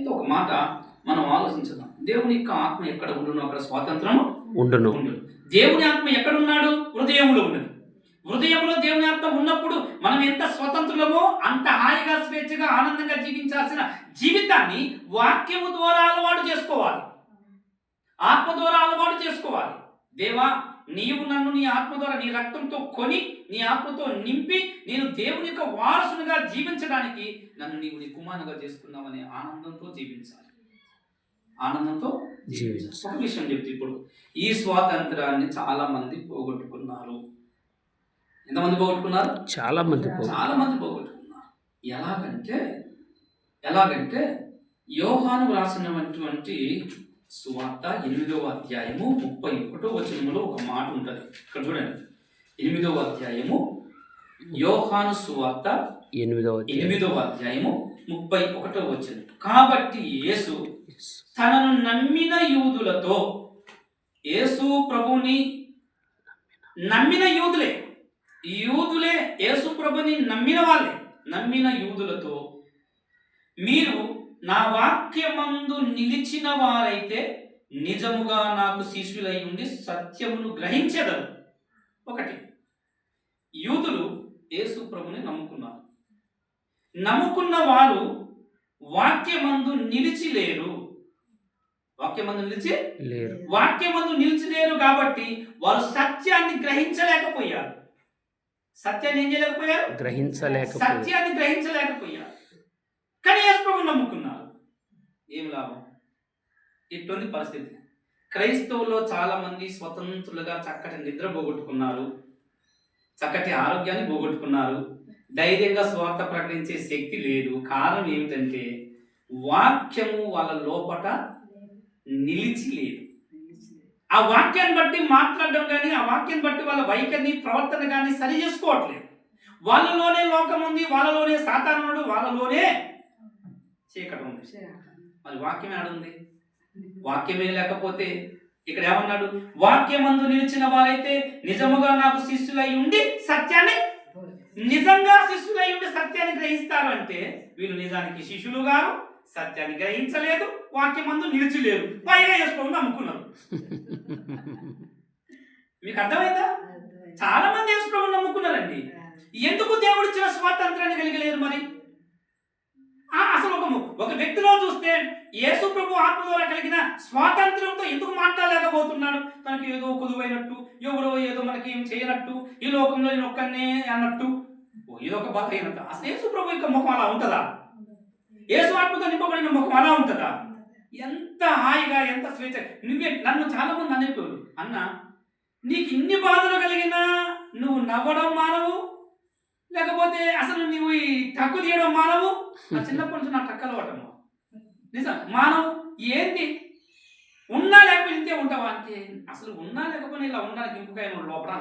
అయితే ఒక మాట మనం ఆలోచించుదాం. దేవుని యొక్క ఆత్మ ఎక్కడ ఉండునో అక్కడ స్వాతంత్రము ఉండును. ఉండు దేవుని ఆత్మ ఎక్కడున్నాడు? హృదయంలో ఉన్నది హృదయంలో దేవుని ఆత్మ ఉన్నప్పుడు మనం ఎంత స్వతంత్రులమో అంత హాయిగా స్వేచ్ఛగా ఆనందంగా జీవించాల్సిన జీవితాన్ని వాక్యము ద్వారా అలవాటు చేసుకోవాలి. ఆత్మ ద్వారా అలవాటు చేసుకోవాలి. దేవా నీవు నన్ను నీ ఆత్మ ద్వారా నీ రక్తంతో కొని నీ ఆత్మతో నింపి నేను దేవుని యొక్క వారసునిగా జీవించడానికి నన్ను నీవు నీ కుమారుగా చేసుకున్నావనే ఆనందంతో జీవించాలి. ఆనందంతో జీవించాలి. ఒక విషయం చెప్తే ఇప్పుడు ఈ స్వాతంత్రాన్ని చాలా మంది పోగొట్టుకున్నారు. ఎంతమంది పోగొట్టుకున్నారు? చాలా మంది చాలా. మంది పోగొట్టుకున్నారు. ఎలాగంటే ఎలాగంటే యోహాను రాసినటువంటి సువార్త ఎనిమిదవ అధ్యాయము ముప్పై ఒకటో వచనములో ఒక మాట ఉంటుంది. ఇక్కడ చూడండి. ఎనిమిదవ అధ్యాయము యోహాను సువార్త ఎనిమిదవ. ఎనిమిదవ అధ్యాయము ముప్పై ఒకటో వచనం. కాబట్టి యేసు తనను నమ్మిన యూదులతో యేసు ప్రభుని నమ్మిన యూదులే యూదులే యేసు ప్రభుని నమ్మిన వాళ్ళే. నమ్మిన యూదులతో మీరు నా వాక్యమందు నిలిచిన వారైతే నిజముగా నాకు శిష్యులై ఉండి సత్యమును గ్రహించెదరు. ఒకటి యూదులు యేసు ప్రభుని నమ్ముకున్నారు. నమ్ముకున్న వారు వాక్యమందు నిలిచి లేరు. వాక్యమందు నిలిచి లేరు. వాక్యమందు నిలిచి లేరు కాబట్టి వారు సత్యాన్ని గ్రహించలేకపోయారు. సత్యాన్ని ఏం చేయలేకపోయారు? గ్రహించలేకపోయారు. సత్యాన్ని గ్రహించలేకపోయారు. కానీ యేసుప్రభు నమ్ముకున్నారు. ఏం లాభం? ఇటువంటి పరిస్థితి. క్రైస్తవుల్లో చాలామంది స్వతంత్రులుగా చక్కటి నిద్ర పోగొట్టుకున్నారు. చక్కటి ఆరోగ్యాన్ని పోగొట్టుకున్నారు. ధైర్యంగా స్వార్థ ప్రకటించే శక్తి లేదు. కారణం ఏమిటంటే వాక్యము వాళ్ళ లోపట నిలిచి లేదు. ఆ వాక్యాన్ని బట్టి మాట్లాడడం కానీ ఆ వాక్యాన్ని బట్టి వాళ్ళ వైఖరిని ప్రవర్తన కానీ సరి చేసుకోవట్లేదు. వాళ్ళలోనే లోకం ఉంది వాళ్ళలోనే సాతానుడు వాళ్ళలోనే చీకటి ఉంది. మరి వాక్యం ఏడుంది? వాక్యమే లేకపోతే ఇక్కడ ఏమన్నాడు? వాక్యమందు నిలిచిన వారైతే నిజముగా నాకు శిష్యులై ఉండి సత్యాన్ని నిజంగా శిష్యులై ఉండి సత్యాన్ని గ్రహిస్తారు అంటే వీళ్ళు నిజానికి శిష్యులు గారు సత్యాన్ని గ్రహించలేదు వాక్యమందు నిలిచిలేరు. పైగా చేసుకోవడం నమ్ముకున్నారు. మీకు అర్థమైందా? చాలా మంది యేసుప్రభుని నమ్ముకున్నారండి. ఎందుకు దేవుడు ఇచ్చిన స్వాతంత్రాన్ని కలిగలేరు మరి ఆ, అసలు ఒక ఒక వ్యక్తిలో చూస్తే యేసు ప్రభు ఆత్మ ద్వారా కలిగిన స్వాతంత్రంతో ఎందుకు మాట్లాడలేకపోతున్నాడు? తనకి ఏదో కొలువైనట్టు ఎవరో ఏదో మనకి ఏం చేయనట్టు ఈ లోకంలో నేను ఒక్కనే అన్నట్టు. ఓ, ఒక ఒక బలహీనత అసలు యేసు ప్రభు యొక్క ముఖం అలా ఉంటుందా? యేసు ఆత్మతో నింపబడిన ముఖం అలా ఉంటుందా? ఎంత హాయిగా ఎంత స్వేచ్ఛ నువ్వే నన్ను చాలా మంది అనేటోళ్ళు అన్న నీకు ఇన్ని బాధలు కలిగినా నువ్వు నవ్వడం మానవు లేకపోతే అసలు నువ్వు ఈ టక్కు తీయడం మానవు? నా చిన్నప్పటి నుంచి నాకు టక్కలు అలవాటము నిజం. మానవు ఏంటి? ఉన్నా లేకపోతే ఇంతే ఉంటావా అంటే అసలు ఉన్నా లేకపోతే ఇలా ఉండడానికి ఇంకొక ఆయన లోపల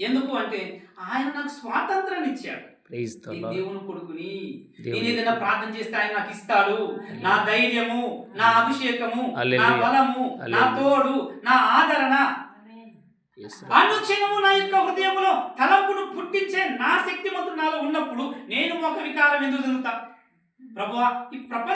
ఎందుకు అంటే ఆయన నాకు స్వాతంత్రాన్ని ఇచ్చాడు. దేవుని కొడుకుని నేను ఏదైనా ప్రార్థన చేస్తే ఆయన నాకు ఇస్తాడు. నా ధైర్యము నా అభిషేకము నా. బలము నా. తోడు నా ఆదరణ. అనుక్షణము నా యొక్క హృదయంలో తలంపును పుట్టించే నా శక్తిమంతుడు నాలో ఉన్నప్పుడు నేను ఒక వికారం ఎందుకు చెందుతా ప్రభు ఈ ప్రపంచ